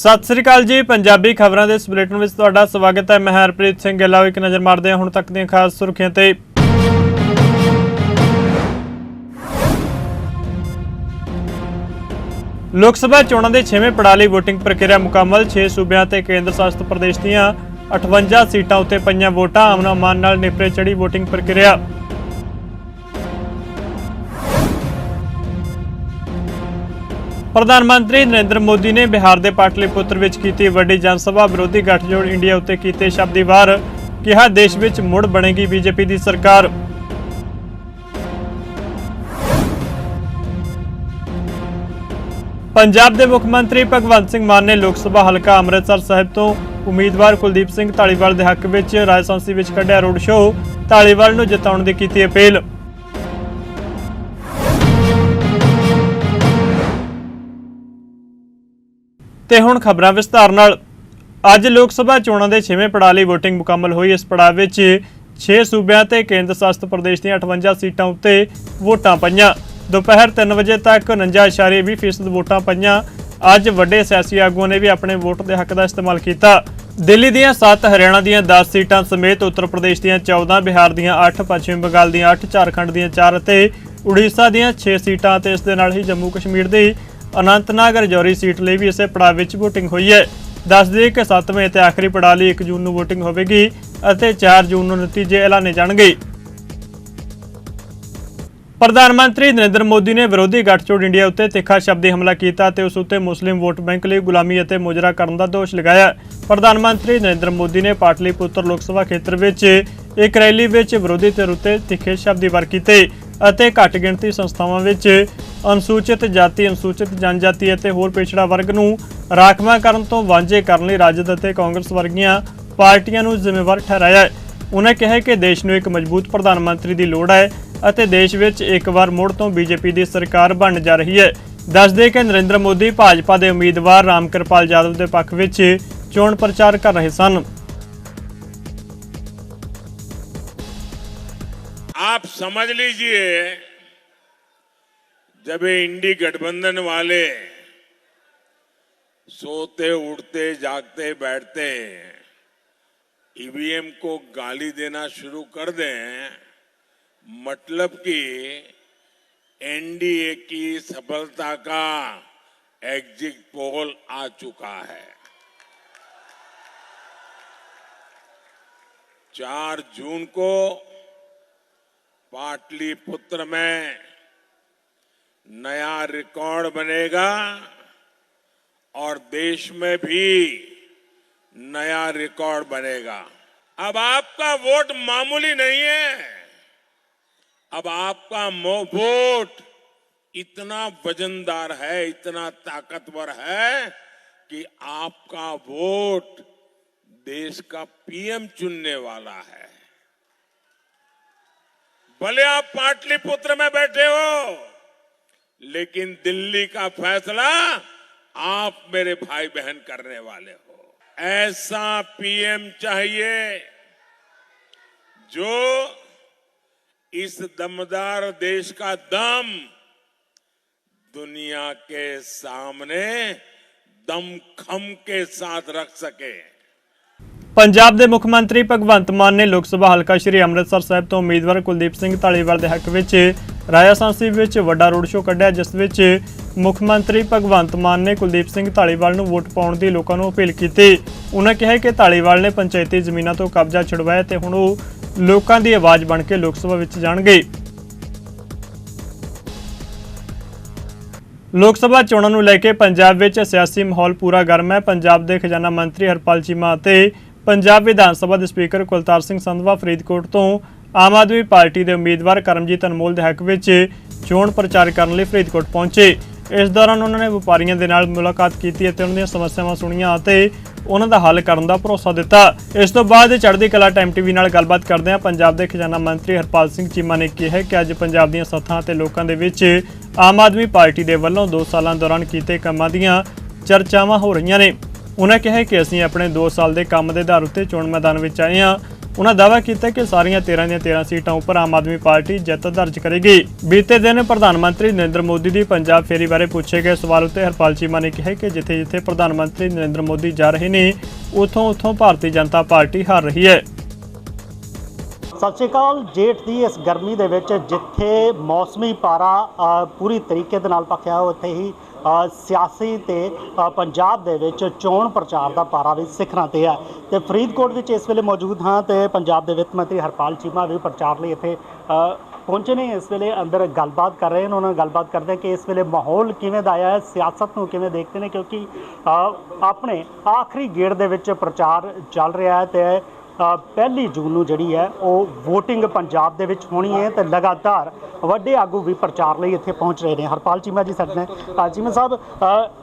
ਸਤਿ ਸ੍ਰੀ ਅਕਾਲ ਜੀ, ਪੰਜਾਬੀ ਖਬਰਾਂ ਦੇ ਇਸ ਬੁਲੇਟਿਨ ਵਿੱਚ ਤੁਹਾਡਾ ਸਵਾਗਤ ਹੈ। ਮੈਂ ਹਰਪ੍ਰੀਤ ਸਿੰਘ ਗਿੱਲਾ ਇੱਕ ਨਜ਼ਰ ਮਾਰਦੇ ਹਾਂ ਹੁਣ ਤੱਕ ਦੀਆਂ ਖਾਸ ਸੁਰਖੀਆਂ ਤੇ। ਲੋਕ ਸਭਾ ਚੋਣਾਂ ਦੇ 6ਵੇਂ ਪੜਾਅ ਲਈ VOTING ਪ੍ਰਕਿਰਿਆ ਮੁਕੰਮਲ 6 ਸੂਬਿਆਂ ਤੇ ਕੇਂਦਰ ਸ਼ਾਸਿਤ ਪ੍ਰਦੇਸ਼ ਦੀਆਂ 58 ਸੀਟਾਂ ਉੱਤੇ ਪਈਆਂ ਵੋਟਾਂ। ਅਮਨ ਅਮਾਨ ਨਾਲ ਨਿਪਰੇ ਚੜੀ VOTING ਪ੍ਰਕਿਰਿਆ। ਪ੍ਰਧਾਨ ਮੰਤਰੀ ਨਰਿੰਦਰ ਮੋਦੀ ਨੇ ਬਿਹਾਰ ਦੇ ਪਾਟਲੀਪੁੱਤਰ ਵਿੱਚ ਕੀਤੀ ਵੱਡੀ ਜਨਸਭਾ ਵਿਰੋਧੀ ਗੱਠਜੋੜ ਇੰਡੀਆ ਉੱਤੇ ਕੀਤੇ ਸ਼ਬਦੀ ਵਾਰ, ਕਿਹਾ ਦੇਸ਼ ਵਿੱਚ ਮੁੜ ਬਣੇਗੀ ਬੀਜੇਪੀ ਦੀ ਸਰਕਾਰ। ਪੰਜਾਬ ਦੇ ਮੁੱਖ ਮੰਤਰੀ ਭਗਵੰਤ ਸਿੰਘ ਮਾਨ ਨੇ ਲੋਕ ਸਭਾ ਹਲਕਾ ਅੰਮ੍ਰਿਤਸਰ ਸਾਹਿਬ ਤੋਂ ਉਮੀਦਵਾਰ ਕੁਲਦੀਪ ਸਿੰਘ ਢਾਲੀਵਾਲ ਦੇ ਹੱਕ ਵਿੱਚ ਰਾਜਸਥਾਨੀ ਵਿੱਚ ਕੱਢਿਆ ਰੋਡ ਸ਼ੋਅ ਢਾਲੀਵਾਲ ਨੂੰ ਜਿਤਾਉਣ ਦੀ ਕੀਤੀ ਅਪੀਲ। ਤੇ ਹੁਣ ਖਬਰਾਂ ਵਿਸਤਾਰ ਨਾਲ। ਅੱਜ ਲੋਕ ਸਭਾ ਚੋਣਾਂ ਦੇ 6ਵੇਂ ਪੜਾਅ ਲਈ VOTING ਮੁਕੰਮਲ ਹੋਈ। ਇਸ ਪੜਾਅ ਵਿੱਚ 6 ਸੂਬਿਆਂ ਤੇ ਕੇਂਦਰ ਸ਼ਾਸਿਤ ਪ੍ਰਦੇਸ਼ ਦੀਆਂ 58 ਸੀਟਾਂ ਉੱਤੇ ਵੋਟਾਂ ਪਈਆਂ। ਦੁਪਹਿਰ 3 ਵਜੇ ਤੱਕ 49.20% ਵੋਟਾਂ ਪਈਆਂ। ਅੱਜ ਵੱਡੇ ਸਿਆਸੀ ਆਗੂਆਂ ਨੇ ਵੀ ਆਪਣੇ ਵੋਟ ਦੇ ਹੱਕ ਦਾ ਇਸਤੇਮਾਲ ਕੀਤਾ। ਦਿੱਲੀ ਦੀਆਂ 7 ਹਰਿਆਣਾ ਦੀਆਂ 10 ਸੀਟਾਂ ਸਮੇਤ ਉੱਤਰ ਪ੍ਰਦੇਸ਼ ਦੀਆਂ 14 ਬਿਹਾਰ ਦੀਆਂ 8 ਪੱਛਮੀ ਬੰਗਾਲ ਦੀਆਂ 8 ਝਾਰਖੰਡ ਦੀਆਂ 4 ਅਤੇ ਉੜੀਸਾ ਦੀਆਂ 6 ਸੀਟਾਂ ਅਤੇ ਇਸ ਦੇ ਨਾਲ ਹੀ ਜੰਮੂ ਕਸ਼ਮੀਰ ਦੀ ਅਨੰਤਨਾਗ ਰਜੌਰੀ ਸੀਟ ਲਈ ਵੀ ਇਸੇ ਪੜਾਅ ਵਿੱਚ VOTING ਹੋਈ ਹੈ। ਦੱਸ ਦਈਏ ਕਿ 7ਵੇਂ ਤੇ ਆਖਰੀ ਪੜਾਅ ਲਈ 1 ਜੂਨ ਨੂੰ VOTING ਹੋਵੇਗੀ ਅਤੇ 4 ਜੂਨ ਨੂੰ ਨਤੀਜੇ ਐਲਾਨੇ ਜਾਣਗੇ। ਪ੍ਰਧਾਨ ਮੰਤਰੀ ਨਰਿੰਦਰ ਮੋਦੀ ਨੇ ਵਿਰੋਧੀ ਗੱਠਜੋੜ ਇੰਡੀਆ ਉੱਤੇ ਤਿੱਖਾ ਸ਼ਬਦੀ ਹਮਲਾ ਕੀਤਾ ਤੇ ਉਸ ਉੱਤੇ ਮੁਸਲਿਮ ਵੋਟ ਬੈਂਕ ਲਈ ਗੁਲਾਮੀ ਅਤੇ ਮੁਜਰਾ ਕਰਨ ਦਾ ਦੋਸ਼ ਲਗਾਇਆ। ਪ੍ਰਧਾਨ ਮੰਤਰੀ ਨਰਿੰਦਰ ਮੋਦੀ ਨੇ ਪਾਟਲੀਪੁੱਤਰ ਲੋਕ ਸਭਾ ਖੇਤਰ ਵਿੱਚ ਇੱਕ ਰੈਲੀ ਵਿੱਚ ਵਿਰੋਧੀ ਧਿਰ ਉੱਤੇ ਤਿੱਖੇ ਸ਼ਬਦੀ ਵਾਰ ਕੀਤੇ ਅਤੇ ਘੱਟ ਗਿਣਤੀ ਸੰਸਥਾਵਾਂ ਵਿੱਚ ਅਨੁਸੂਚਿਤ ਜਾਤੀ ਅਨੁਸੂਚਿਤ ਜਨਜਾਤੀ ਅਤੇ ਹੋਰ ਪਿਛੜਾ ਵਰਗ ਨੂੰ ਰਾਖਵਾਂ ਕਰਨ ਤੋਂ ਵਾਂਝੇ ਕਰਨ ਲਈ ਰਾਜਦ ਅਤੇ ਕਾਂਗਰਸ ਵਰਗੀਆਂ ਪਾਰਟੀਆਂ ਨੂੰ ਜ਼ਿੰਮੇਵਾਰ ਠਹਿਰਾਇਆ ਹੈ ਉਨ੍ਹਾਂ ਕਿਹਾ ਕਿ ਦੇਸ਼ ਨੂੰ ਇੱਕ ਮਜ਼ਬੂਤ ਪ੍ਰਧਾਨ ਮੰਤਰੀ ਦੀ ਲੋੜ ਹੈ ਅਤੇ ਦੇਸ਼ ਵਿੱਚ ਇੱਕ ਵਾਰ ਮੁੜ ਤੋਂ ਬੀਜੇਪੀ ਦੀ ਸਰਕਾਰ ਬਣਨ ਜਾ ਰਹੀ ਹੈ ਦੱਸਦੇ ਕਿ ਨਰਿੰਦਰ ਮੋਦੀ ਭਾਜਪਾ ਦੇ ਉਮੀਦਵਾਰ ਰਾਮਕਿਰਪਾਲ ਯਾਦਵ ਦੇ ਪੱਖ ਵਿੱਚ ਚੋਣ ਪ੍ਰਚਾਰ ਕਰ ਰਹੇ ਸਨ आप समझ लीजिए जब इंडी गठबंधन वाले सोते, उठते, जागते, बैठते ईवीएम को गाली देना शुरू कर दें मतलब कि एनडीए की सफलता का एग्जिट पोल आ चुका है। चार जून को पाटलिपुत्र में नया रिकॉर्ड बनेगा और देश में भी नया रिकॉर्ड बनेगा। अब आपका वोट मामूली नहीं है। अब आपका वोट इतना वजनदार है, इतना ताकतवर है कि आपका वोट देश का पीएम चुनने वाला है। भले आप पाटलिपुत्र में बैठे हो। लेकिन दिल्ली का फैसला आप मेरे भाई बहन करने वाले हो ऐसा पीएम चाहिए जो इस दमदार देश का दम दुनिया के सामने दमखम के साथ रख सके ਪੰਜਾਬ ਦੇ ਮੁੱਖ ਮੰਤਰੀ ਭਗਵੰਤ ਮਾਨ ਨੇ ਲੋਕ ਸਭਾ ਹਲਕਾ ਸ਼੍ਰੀ ਅੰਮ੍ਰਿਤਸਰ ਸਾਹਿਬ ਤੋਂ ਉਮੀਦਵਾਰ ਕੁਲਦੀਪ ਸਿੰਘ ਢਾਲੀਵਾਲ ਦੇ ਹੱਕ ਵਿੱਚ ਰਾਜਸਥਾਨੀ ਵਿੱਚ ਵੱਡਾ ਰੋਡ ਸ਼ੋਅ ਕੱਢਿਆ, ਜਿਸ ਵਿੱਚ ਮੁੱਖ ਮੰਤਰੀ ਭਗਵੰਤ ਮਾਨ ਨੇ ਕੁਲਦੀਪ ਸਿੰਘ ਢਾਲੀਵਾਲ ਨੂੰ ਵੋਟ ਪਾਉਣ ਦੀ ਲੋਕਾਂ ਨੂੰ ਅਪੀਲ ਕੀਤੀ। ਉਹਨਾਂ ਕਿਹਾ ਕਿ ਢਾਲੀਵਾਲ ਨੇ ਪੰਚਾਇਤੀ ਜ਼ਮੀਨਾਂ ਤੋਂ ਕਬਜ਼ਾ ਛੁਡਵਾਇਆ ਤੇ ਹੁਣ ਉਹ ਲੋਕਾਂ ਦੀ ਆਵਾਜ਼ ਬਣ ਕੇ ਲੋਕ ਸਭਾ ਵਿੱਚ ਜਾਣਗੇ। ਲੋਕ ਸਭਾ ਚੋਣਾਂ ਨੂੰ ਲੈ ਕੇ ਪੰਜਾਬ ਵਿੱਚ ਸਿਆਸੀ ਮਾਹੌਲ ਪੂਰਾ ਗਰਮ ਹੈ। ਪੰਜਾਬ ਦੇ ਖਜ਼ਾਨਾ ਮੰਤਰੀ ਹਰਪਾਲ ਚੀਮਾ ਅਤੇ ਪੰਜਾਬ ਵਿਧਾਨ ਸਭਾ ਦੇ ਸਪੀਕਰ ਕੁਲਤਾਰ ਸਿੰਘ ਸੰਧਵਾ ਫਰੀਦਕੋਟ ਤੋਂ ਆਮ ਆਦਮੀ ਪਾਰਟੀ ਦੇ ਉਮੀਦਵਾਰ ਕਰਮਜੀਤ ਅਨਮੋਲ ਦੇ ਹੱਕ ਵਿੱਚ ਚੋਣ ਪ੍ਰਚਾਰ ਕਰਨ ਲਈ ਫਰੀਦਕੋਟ ਪਹੁੰਚੇ। ਇਸ ਦੌਰਾਨ ਉਹਨਾਂ ਨੇ ਵਪਾਰੀਆਂ ਦੇ ਨਾਲ ਮੁਲਾਕਾਤ ਕੀਤੀ ਅਤੇ ਉਹਨਾਂ ਦੀਆਂ ਸਮੱਸਿਆਵਾਂ ਸੁਣੀਆਂ ਅਤੇ ਉਹਨਾਂ ਦਾ ਹੱਲ ਕਰਨ ਦਾ ਭਰੋਸਾ ਦਿੱਤਾ। ਇਸ ਤੋਂ ਬਾਅਦ ਚੜ੍ਹਦੀ ਕਲਾ ਟਾਈਮ ਟੀਵੀ ਨਾਲ ਗੱਲਬਾਤ ਕਰਦੇ ਹਾਂ। ਪੰਜਾਬ ਦੇ ਖਜ਼ਾਨਾ ਮੰਤਰੀ ਹਰਪਾਲ ਸਿੰਘ ਚੀਮਾ ਨੇ ਕਿਹਾ ਕਿ ਅੱਜ ਪੰਜਾਬ ਦੀਆਂ ਸੱਥਾਂ ਅਤੇ ਲੋਕਾਂ ਦੇ ਵਿੱਚ ਆਮ ਆਦਮੀ ਪਾਰਟੀ ਦੇ ਵੱਲੋਂ 2 ਸਾਲਾਂ ਦੌਰਾਨ ਕੀਤੇ ਕੰਮਾਂ ਦੀਆਂ ਚਰਚਾਵਾਂ ਹੋ ਰਹੀਆਂ ਨੇ। ਉਹਨਾਂ ਕਿਹਾ ਕਿ ਅਸੀਂ ਆਪਣੇ 2 ਸਾਲ ਦੇ ਕੰਮ ਦੇ ਆਧਾਰ ਉੱਤੇ ਚੋਣ ਮੈਦਾਨ ਵਿੱਚ ਆਏ ਹਾਂ। ਉਹਨਾਂ ਦਾਅਵਾ ਕੀਤਾ ਕਿ ਸਾਰੀਆਂ 13 ਦੀਆਂ 13 ਸੀਟਾਂ ਉੱਪਰ ਆਮ ਆਦਮੀ ਪਾਰਟੀ ਜਿੱਤ ਦਰਜ ਕਰੇਗੀ। ਬੀਤੇ ਦਿਨ ਪ੍ਰਧਾਨ ਮੰਤਰੀ ਨਰਿੰਦਰ ਮੋਦੀ ਦੀ ਪੰਜਾਬ ਫੇਰੀ ਬਾਰੇ ਪੁੱਛੇ ਗਏ ਸਵਾਲ ਉੱਤੇ ਹਰਪਾਲ ਚੀਮਾ ਨੇ ਕਿਹਾ ਕਿ ਜਿੱਥੇ-ਜਿੱਥੇ ਪ੍ਰਧਾਨ ਮੰਤਰੀ ਨਰਿੰਦਰ ਮੋਦੀ ਜਾ ਰਹੇ ਨੇ ਉਥੋਂ-ਉਥੋਂ ਭਾਰਤੀ ਜਨਤਾ ਪਾਰਟੀ ਹਾਰ ਰਹੀ ਹੈ। ਸਤਿ ਸ਼੍ਰੀ ਅਕਾਲ। ਜੇਠ ਦੀ ਇਸ ਗਰਮੀ ਦੇ ਵਿੱਚ ਜਿੱਥੇ ਮੌਸਮੀ ਪਾਰਾ ਅ, ਪੂਰੀ ਤਰੀਕੇ ਦੇ ਨਾਲ ਪੱਕਿਆ ਉੱਥੇ ਹੀ ਸਿਆਸੀ ਤੇ ਪੰਜਾਬ ਦੇ ਵਿੱਚ ਚੋਣ ਪ੍ਰਚਾਰ ਦਾ ਪਾਰਾ ਵੀ ਸਿਖਰਾਂ ਤੇ ਹੈ। ਤੇ ਫਰੀਦਕੋਟ ਵਿੱਚ ਇਸ ਵੇਲੇ ਮੌਜੂਦ ਹਾਂ ਤੇ ਪੰਜਾਬ ਦੇ ਵਿੱਤ ਮੰਤਰੀ ਹਰਪਾਲ ਚੀਮਾ ਵੀ ਪ੍ਰਚਾਰ ਲਈ ਇੱਥੇ ਪਹੁੰਚੇ ਨੇ। ਇਸ ਵੇਲੇ ਅੰਦਰ ਗੱਲਬਾਤ ਕਰ ਰਹੇ ਨੇ। ਉਹਨਾਂ ਨਾਲ ਗੱਲਬਾਤ ਕਰਦੇ ਹਾਂ ਕਿ ਇਸ ਵੇਲੇ ਮਾਹੌਲ ਕਿਵੇਂ ਦਾ ਆਇਆ ਹੈ, ਸਿਆਸਤ ਨੂੰ ਕਿਵੇਂ ਦੇਖਦੇ ਨੇ, ਕਿਉਂਕਿ ਆਪਣੇ ਆਖਰੀ ਗੇੜ ਦੇ ਵਿੱਚ ਪ੍ਰਚਾਰ ਚੱਲ ਰਿਹਾ ਹੈ ਤੇ ਪਹਿਲੀ ਜੂਨ ਨੂੰ ਜਿਹੜੀ ਹੈ ਉਹ VOTING ਪੰਜਾਬ ਦੇ ਵਿੱਚ ਹੋਣੀ ਹੈ ਤੇ ਲਗਾਤਾਰ ਵੱਡੇ ਆਗੂ ਵੀ ਪ੍ਰਚਾਰ ਲਈ ਇੱਥੇ ਪਹੁੰਚ ਰਹੇ ਨੇ। ਹਰਪਾਲ ਚੀਮਾ ਜੀ ਸਾਡੇ ਨਾਲ। ਅ, ਚੀਮਾ ਸਾਹਿਬ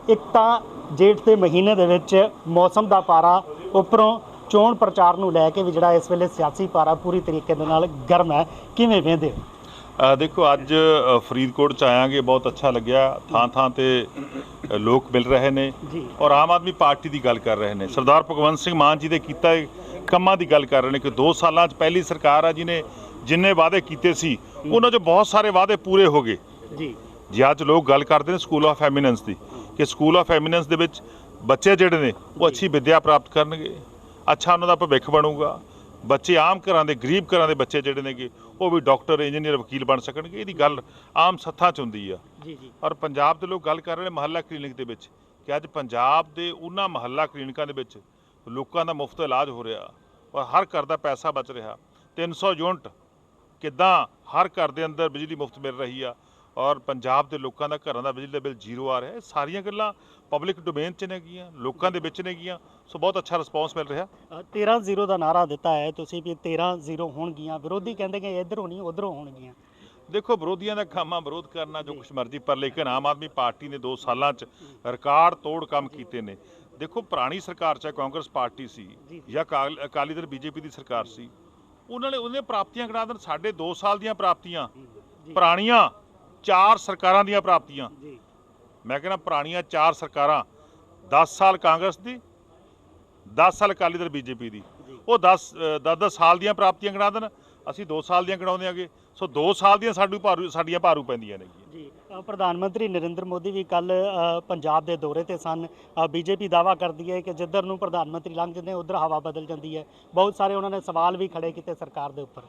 ਇੱਕ ਤਾਂ ਜੇਠ ਦੇ ਮਹੀਨੇ ਦੇ ਵਿੱਚ ਮੌਸਮ ਦਾ ਪਾਰਾ ਉੱਪਰੋਂ ਚੋਣ ਪ੍ਰਚਾਰ ਨੂੰ ਲੈ ਕੇ ਵੀ ਜਿਹੜਾ ਇਸ ਵੇਲੇ ਸਿਆਸੀ ਪਾਰਾ ਪੂਰੀ ਤਰੀਕੇ ਦੇ ਨਾਲ ਗਰਮ ਹੈ। ਕਿਵੇਂ ਵੇਂਦੇ ਅ, ਦੇਖੋ ਅੱਜ ਫਰੀਦਕੋਟ ਚ ਆਇਆਂਗੇ ਬਹੁਤ ਅੱਛਾ ਲੱਗਿਆ। ਥਾਂ ਥਾਂ ਤੇ ਲੋਕ ਮਿਲ ਰਹੇ ਨੇ ਔਰ ਆਮ ਆਦਮੀ ਪਾਰਟੀ ਦੀ ਗੱਲ ਕਰ ਰਹੇ ਨੇ। ਸਰਦਾਰ ਭਗਵੰਤ ਸਿੰਘ ਮਾਨ ਜੀ ਦੇ ਕੀਤਾ ਕੰਮਾਂ ਦੀ ਗੱਲ ਕਰ ਰਹੇ ਨੇ ਕਿ 2 ਸਾਲਾਂ ਚ ਪਹਿਲੀ ਸਰਕਾਰ ਆ ਜਿਹਨੇ ਜਿੰਨੇ ਵਾਅਦੇ ਕੀਤੇ ਸੀ ਉਹਨਾਂ 'ਚ ਬਹੁਤ ਸਾਰੇ ਵਾਅਦੇ ਪੂਰੇ ਹੋ ਗਏ। ਜੀ। ਜੀ ਅੱਜ ਲੋਕ ਗੱਲ ਕਰਦੇ ਨੇ ਸਕੂਲ ਆਫ ਐਮੀਨੈਂਸ ਦੀ ਕਿ ਸਕੂਲ ਆਫ ਐਮੀਨੈਂਸ ਦੇ ਵਿੱਚ ਬੱਚੇ ਜਿਹੜੇ ਨੇ ਉਹ ਅੱਛੀ ਵਿੱਦਿਆ ਪ੍ਰਾਪਤ ਕਰਨਗੇ। ਅੱਛਾ ਉਹਨਾਂ ਦਾ ਭਵਿੱਖ ਬਣੂਗਾ। ਬੱਚੇ ਆਮ ਘਰਾਂ ਦੇ ਗਰੀਬ ਘਰਾਂ ਦੇ ਬੱਚੇ ਜਿਹੜੇ ਨੇਗੇ ਉਹ ਵੀ ਡਾਕਟਰ ਇੰਜੀਨੀਅਰ ਵਕੀਲ ਬਣ ਸਕਣਗੇ। ਇਹਦੀ ਗੱਲ ਆਮ ਸੱਥਾਂ 'ਚ ਹੁੰਦੀ ਆ। ਜੀ ਜੀ। ਔਰ ਪੰਜਾਬ ਦੇ ਲੋਕ ਗੱਲ ਕਰ ਰਹੇ ਨੇ ਮਹੱਲਾ ਕਲੀਨਿਕ ਦੇ ਵਿੱਚ ਕਿ ਅੱਜ ਪੰਜਾਬ ਦੇ ਉਹਨਾਂ ਮਹੱਲਾ ਕਲੀਨਿਕਾਂ ਦੇ ਵਿੱਚ ਲੋਕਾਂ ਦਾ ਮੁਫਤ ਇਲਾਜ ਹੋ ਰਿਹਾ ਔਰ ਹਰ ਘਰ ਦਾ ਪੈਸਾ ਬਚ ਰਿਹਾ। 300 ਯੂਨਿਟ ਕਿੱਦਾਂ ਹਰ ਘਰ ਦੇ ਅੰਦਰ ਬਿਜਲੀ ਮੁਫਤ ਮਿਲ ਰਹੀ ਆ ਔਰ ਪੰਜਾਬ ਦੇ ਲੋਕਾਂ ਦਾ ਘਰਾਂ ਦਾ ਬਿਜਲੀ ਦਾ ਬਿੱਲ ਜ਼ੀਰੋ ਆ ਰਿਹਾ ਇਹ ਸਾਰੀਆਂ ਗੱਲਾਂ ਪਬਲਿਕ ਡੋਮੇਨ 'ਚ ਨੇਗੀਆਂ ਲੋਕਾਂ ਦੇ ਵਿੱਚ ਨੇਗੀਆਂ ਸੋ ਬਹੁਤ ਅੱਛਾ ਰਿਸਪੌਂਸ ਮਿਲ ਰਿਹਾ। ਅ, 13-0 ਦਾ ਨਾਰਾ ਦਿੱਤਾ ਹੈ। ਤੁਸੀਂ ਵੀ 13-0 ਹੋਣਗੀਆਂ ਵਿਰੋਧੀ ਕਹਿੰਦੇ ਕਿ ਇੱਧਰੋਂ ਨਹੀਂ ਉਧਰੋਂ ਹੋਣਗੀਆਂ ਦੇਖੋ ਵਿਰੋਧੀਆਂ ਦਾ ਕੰਮ ਆ ਵਿਰੋਧ ਕਰਨਾ ਜੋ ਕੁਛ ਮਰਜ਼ੀ ਪਰ ਲੇਕਿਨ ਆਮ ਆਦਮੀ ਪਾਰਟੀ ਨੇ 2 ਸਾਲਾਂ 'ਚ ਰਿਕਾਰਡ ਤੋੜ ਕੰਮ ਕੀਤੇ ਨੇ। ਦੇਖੋ ਪੁਰਾਣੀ ਸਰਕਾਰ ਚਾਹੇ ਕਾਂਗਰਸ ਪਾਰਟੀ ਸੀ ਜੀ। ਅਕਾਲ- ਦਲ ਬੀਜੇਪੀ ਦੀ ਸਰਕਾਰ ਸੀ ਉਹਨਾਂ ਨੇ ਉਹਨੇ ਪ੍ਰਾਪਤੀਆਂ ਗਿਣਾ ਦੇਣ। ਸਾਡੇ 2 ਸਾਲ ਦੀਆਂ ਪ੍ਰਾਪਤੀਆਂ। ਪੁਰਾਣੀਆਂ ਚਾਰ ਸਰਕਾਰਾਂ ਦੀਆਂ ਪ੍ਰਾਪਤੀਆਂ। ਜੀ। ਮੈਂ ਕਹਿੰਦਾ ਪੁਰਾਣੀਆਂ ਚਾਰ ਸਰਕਾਰਾਂ 10 ਸਾਲ ਕਾਂਗਰਸ ਦੀ 10 ਸਾਲ ਅਕਾਲੀ ਦਲ ਬੀਜੇਪੀ ਦੀ। ਉਹ 10 10 ਸਾਲ ਦੀਆਂ ਪ੍ਰਾਪਤੀਆਂ ਗਿਣਾ ਦੇਣ। ਅਸੀਂ 2 ਸਾਲ ਦੀਆਂ ਗਿਣਾਉਂਦੇ ਆਂਗੇ। ਸੋ 2 ਸਾਲ ਦੀਆਂ ਸਾਡੀ ਭਾਰੂ ਸਾਡੀਆਂ ਭਾਰੂ ਪੈਂਦੀਆਂ ਨੇਗੀਆਂ ਜੀ। ਪ੍ਰਧਾਨ ਮੰਤਰੀ ਨਰਿੰਦਰ ਮੋਦੀ ਵੀ ਕੱਲ ਪੰਜਾਬ ਦੇ ਦੌਰੇ ਤੇ ਸਨ। ਬੀਜੇਪੀ ਦਾਵਾ ਕਰਦੀ ਹੈ ਕਿ ਜਿੱਧਰ ਨੂੰ ਪ੍ਰਧਾਨ ਮੰਤਰੀ ਲੰਘਦੇ ਨੇ ਉਧਰ ਹਵਾ ਬਦਲ ਜਾਂਦੀ ਹੈ। ਬਹੁਤ ਸਾਰੇ ਉਹਨਾਂ ਨੇ ਸਵਾਲ ਵੀ ਖੜੇ ਕੀਤੇ ਸਰਕਾਰ ਦੇ ਉੱਪਰ।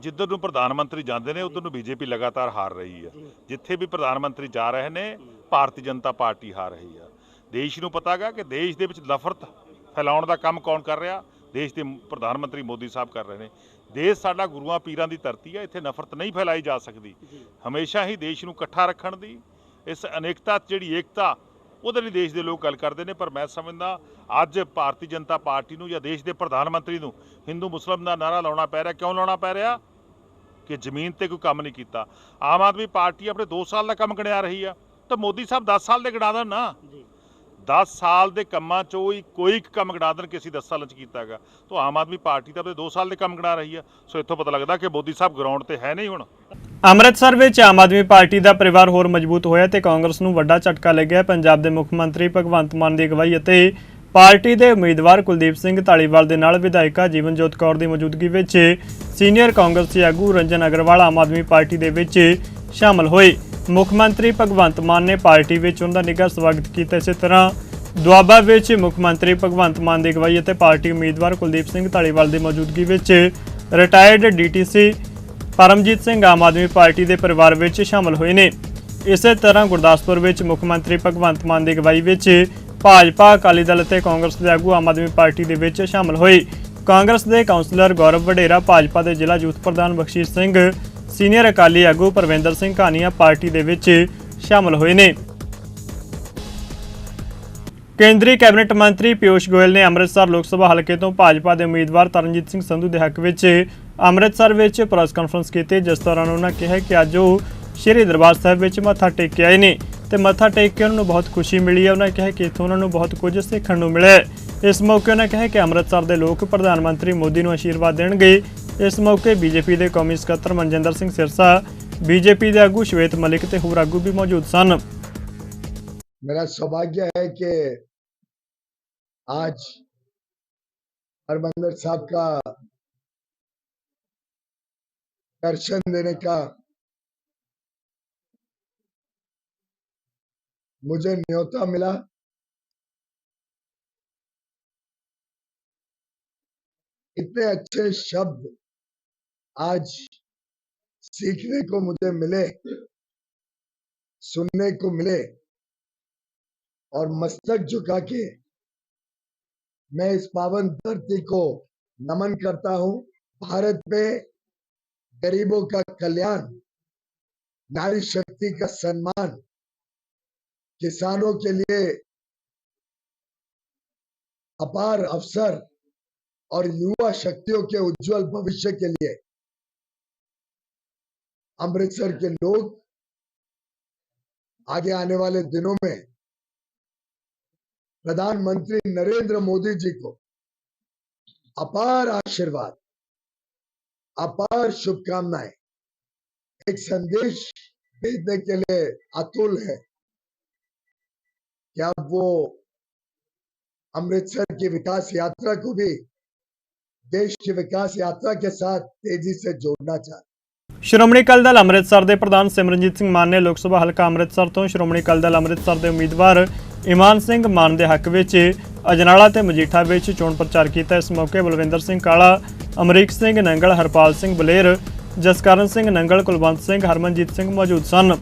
ਜਿੱਧਰ ਨੂੰ ਪ੍ਰਧਾਨ ਮੰਤਰੀ ਜਾਂਦੇ ਨੇ, ਉਧਰ ਨੂੰ ਬੀਜੇਪੀ ਲਗਾਤਾਰ ਹਾਰ ਰਹੀ ਹੈ ਜਿੱਥੇ ਵੀ ਪ੍ਰਧਾਨ ਮੰਤਰੀ ਜਾ ਰਹੇ ਨੇ, ਭਾਰਤੀ ਜਨਤਾ ਪਾਰਟੀ ਹਾਰ ਰਹੀ ਆ। ਦੇਸ਼ ਨੂੰ ਪਤਾਗਾ ਕਿ ਦੇਸ਼ ਦੇ ਵਿੱਚ ਨਫ਼ਰਤ ਫੈਲਾਉਣ ਦਾ ਕੰਮ ਕੌਣ ਕਰ ਰਿਹਾ? ਦੇਸ਼ ਦੇ ਪ੍ਰਧਾਨ ਮੰਤਰੀ ਮੋਦੀ ਸਾਹਿਬ ਕਰ ਰਹੇ ਨੇ। ਦੇਸ਼ ਸਾਡਾ ਗੁਰੂਆਂ ਪੀਰਾਂ ਦੀ ਧਰਤੀ ਹੈ ਇੱਥੇ ਨਫ਼ਰਤ ਨਹੀਂ ਫੈਲਾਈ ਜਾ ਸਕਦੀ। ਹਮੇਸ਼ਾ ਹੀ ਦੇਸ਼ ਨੂੰ ਇਕੱਠਾ ਰੱਖਣ ਦੀ, ਇਸ ਅਨੇਕਤਾ ਜਿਹੜੀ ਏਕਤਾ ਉਹਦੇ ਲਈ ਦੇਸ਼ ਦੇ ਲੋਕ ਗੱਲ ਕਰਦੇ ਨੇ, ਪਰ ਮੈਂ ਸਮਝਦਾ ਅੱਜ ਭਾਰਤੀ ਜਨਤਾ ਪਾਰਟੀ ਨੂੰ ਜਾਂ ਦੇਸ਼ ਦੇ ਪ੍ਰਧਾਨ ਮੰਤਰੀ ਨੂੰ ਹਿੰਦੂ ਮੁਸਲਮ ਦਾ ਨਾਰਾ ਲਾਉਣਾ ਪੈ ਰਿਹਾ। ਕਿਉਂ ਲਾਉਣਾ ਪੈ ਰਿਹਾ? ਕਿ ਜ਼ਮੀਨ ਤੇ ਕੋਈ ਕੰਮ ਨਹੀਂ ਕੀਤਾ। ਆਮ ਆਦਮੀ ਪਾਰਟੀ ਆਪਣੇ 2 ਸਾਲ ਦਾ ਕੰਮ ਗਿਣਿਆ ਰਹੀ ਆ। ਤਾਂ ਮੋਦੀ ਸਾਹਿਬ 10 ਸਾਲ ਦੇ ਗਿਣਾ ਦੇਣ ਨਾ। ਜੀ। 10 ਸਾਲ ਦੇ ਕੰਮਾਂ ਚੋਂ ਹੀ ਕੋਈ ਇੱਕ ਕੰਮ ਗਿਣਾ ਦੇਣ ਕਿ 10 ਸਾਲਾਂ ਚ ਕੀਤਾ ਹੈਗਾ। ਤਾਂ ਆਮ ਆਦਮੀ ਪਾਰਟੀ ਤਾਂ ਆਪਣੇ 2 ਸਾਲ ਦੇ ਕੰਮ ਗਿਣਾ ਰਹੀ ਆ। ਸੋ ਇੱਥੋਂ ਪਤਾ ਲੱਗਦਾ ਕਿ ਮੋਦੀ ਸਾਹਿਬ ਗਰਾਊਂਡ ਤੇ ਹੈ ਨਹੀਂ ਹੁਣ। ਅੰਮ੍ਰਿਤਸਰ ਵਿੱਚ ਆਮ ਆਦਮੀ ਪਾਰਟੀ ਦਾ ਪਰਿਵਾਰ ਹੋਰ ਮਜ਼ਬੂਤ ਹੋਇਆ ਤੇ ਕਾਂਗਰਸ ਨੂੰ ਵੱਡਾ ਝਟਕਾ ਲੱਗਿਆ ਪੰਜਾਬ ਦੇ ਮੁੱਖ ਮੰਤਰੀ ਭਗਵੰਤ ਮਾਨ ਦੀ ਅਗਵਾਈ ਅਤੇ ਪਾਰਟੀ ਦੇ ਉਮੀਦਵਾਰ ਕੁਲਦੀਪ ਸਿੰਘ ਢਾਲੀਵਾਲ ਦੇ ਨਾਲ ਵਿਧਾਇਕਾ ਜੀਵਨਜੋਤ ਕੌਰ ਦੀ ਮੌਜੂਦਗੀ ਵਿੱਚ ਸੀਨੀਅਰ ਕਾਂਗਰਸੀ ਆਗੂ ਰੰਜਨ ਅਗਰਵਾਲ ਆਮ ਆਦਮੀ ਪਾਰਟੀ ਦੇ ਵਿੱਚ ਸ਼ਾਮਲ ਹੋਏ। ਮੁੱਖ ਮੰਤਰੀ ਭਗਵੰਤ ਮਾਨ ਨੇ ਪਾਰਟੀ ਵਿੱਚ ਉਹਨਾਂ ਦਾ ਨਿੱਘਾ ਸਵਾਗਤ ਕੀਤਾ। ਇਸੇ ਤਰ੍ਹਾਂ ਦੁਆਬਾ ਵਿੱਚ ਮੁੱਖ ਮੰਤਰੀ ਭਗਵੰਤ ਮਾਨ ਦੀ ਅਗਵਾਈ ਅਤੇ ਪਾਰਟੀ ਉਮੀਦਵਾਰ ਕੁਲਦੀਪ ਸਿੰਘ ਢਾਲੀਵਾਲ ਦੀ ਮੌਜੂਦਗੀ ਵਿੱਚ retired DTC Paramjit Singh Aam Aadmi party ਦੇ ਪਰਿਵਾਰ ਵਿੱਚ ਸ਼ਾਮਲ ਹੋਏ ਨੇ। ਇਸੇ ਤਰ੍ਹਾਂ ਗੁਰਦਾਸਪੁਰ ਵਿੱਚ ਮੁੱਖ ਮੰਤਰੀ ਭਗਵੰਤ ਮਾਨ ਦੀ ਅਗਵਾਈ ਵਿੱਚ ਭਾਜਪਾ, ਅਕਾਲੀ ਦਲ ਅਤੇ ਕਾਂਗਰਸ ਦੇ ਆਗੂ ਆਮ ਆਦਮੀ ਪਾਰਟੀ ਦੇ ਵਿੱਚ ਸ਼ਾਮਲ ਹੋਏ। ਕਾਂਗਰਸ ਦੇ ਕਾਉਂਸਲਰ ਗੌਰਵ ਵਡੇਰਾ, ਭਾਜਪਾ ਦੇ ਜ਼ਿਲ੍ਹਾ ਯੂਥ ਪ੍ਰਧਾਨ ਬਖਸ਼ੀਸ਼ ਸਿੰਘ ਸੀਨੀਅਰ ਅਕਾਲੀ ਆਗੂ ਪਰਵਿੰਦਰ ਸਿੰਘ ਕਾਨੀਆ ਪਾਰਟੀ ਦੇ ਵਿੱਚ ਸ਼ਾਮਲ ਹੋਏ ਨੇ। ਕੇਂਦਰੀ ਕੈਬਨਿਟ ਮੰਤਰੀ ਪਿਊਸ਼ ਗੋਇਲ ਨੇ ਅੰਮ੍ਰਿਤਸਰ ਲੋਕ ਸਭਾ ਹਲਕੇ ਤੋਂ ਭਾਜਪਾ ਦੇ ਉਮੀਦਵਾਰ ਤਰਨਜੀਤ ਸਿੰਘ ਸੰਧੂ ਦੇ ਹੱਕ ਵਿੱਚ ਅੰਮ੍ਰਿਤਸਰ ਵਿੱਚ ਪ੍ਰੈਸ ਕਾਨਫਰੰਸ ਕੀਤੀ, ਜਿਸ ਦੌਰਾਨ ਉਹਨਾਂ ਕਿਹਾ ਕਿ ਅੱਜ ਉਹ ਸ਼੍ਰੀ ਦਰਬਾਰ ਸਾਹਿਬ ਵਿੱਚ ਮੱਥਾ ਟੇਕ ਕੇ ਆਏ ਨੇ ਤੇ ਮੱਥਾ ਟੇਕ ਕੇ ਉਹਨਾਂ ਨੂੰ ਬਹੁਤ ਖੁਸ਼ੀ ਮਿਲੀ ਹੈ। ਉਹਨਾਂ ਕਿਹਾ ਕਿ ਇੱਥੋਂ ਉਹਨਾਂ ਨੂੰ ਬਹੁਤ ਕੁਝ ਸਿੱਖਣ ਨੂੰ ਮਿਲਿਆ ਇਸ ਮੌਕੇ ਉਹਨਾਂ ਕਿਹਾ ਕਿ ਅੰਮ੍ਰਿਤਸਰ ਦੇ ਲੋਕ ਪ੍ਰਧਾਨ ਮੰਤਰੀ ਮੋਦੀ ਨੂੰ ਆਸ਼ੀਰਵਾਦ ਦੇਣਗੇ ਇਸ ਮੌਕੇ ਬੀਜੇਪੀ ਦੇ ਕੌਮੀ ਸਕੱਤਰ ਮਨਜਿੰਦਰ ਸਿੰਘ ਸਿਰਸਾ ਬੀਜੇਪੀ ਦੇ ਆਗੂ ਸ਼ਵੇਤ ਮਲਿਕ ਤੇ ਹੋਰ ਆਗੂ ਵੀ ਮੌਜੂਦ ਸਨ मेरा सौभाग्य है कि आज हरमंदर साहब का दर्शन देने का मुझे न्योता मिला इतने अच्छे शब्द आज सीखने को मुझे मिले, सुनने को मिले और मस्तक झुका के मैं इस पावन धरती को नमन करता हूँ। भारत में गरीबों का कल्याण, नारी शक्ति का सम्मान, किसानों के लिए अपार अवसर और युवा शक्तियों के उज्जवल भविष्य के लिए। अमृतसर के लोग आगे आने वाले दिनों में प्रधानमंत्री नरेंद्र मोदी जी को अपार आशीर्वाद, अपार शुभकामनाएँ, एक संदेश भेजने के लिए अतुल है कि अब वो अमृतसर की विकास यात्रा को भी देश की विकास यात्रा के साथ तेज़ी से जोड़ना चाहते। ਸ਼੍ਰੋਮਣੀ ਅਕਾਲੀ ਦਲ ਅੰਮ੍ਰਿਤਸਰ ਦੇ ਪ੍ਰਧਾਨ ਸਿਮਰਨਜੀਤ ਸਿੰਘ ਮਾਨ ਨੇ ਲੋਕ ਸਭਾ ਹਲਕਾ ਅੰਮ੍ਰਿਤਸਰ ਤੋਂ ਸ਼੍ਰੋਮਣੀ ਅਕਾਲੀ ਦਲ ਅੰਮ੍ਰਿਤਸਰ ਦੇ ਉਮੀਦਵਾਰ ਇਮਾਨ ਸਿੰਘ ਮਾਨ ਦੇ ਹੱਕ ਵਿੱਚ ਅਜਨਾਲਾ ਤੇ ਮਜੀਠਾ ਵਿੱਚ ਚੋਣ ਪ੍ਰਚਾਰ ਕੀਤਾ। ਇਸ ਮੌਕੇ ਬਲਵਿੰਦਰ ਸਿੰਘ ਕਾਲਾ, ਅਮਰੀਕ ਸਿੰਘ ਨੰਗਲ, ਹਰਪਾਲ ਸਿੰਘ ਬਲੇਰ, ਜਸਕਰਨ ਸਿੰਘ ਨੰਗਲ, ਕੁਲਵੰਤ ਸਿੰਘ, ਹਰਮਨਜੀਤ ਸਿੰਘ ਮੌਜੂਦ ਸਨ।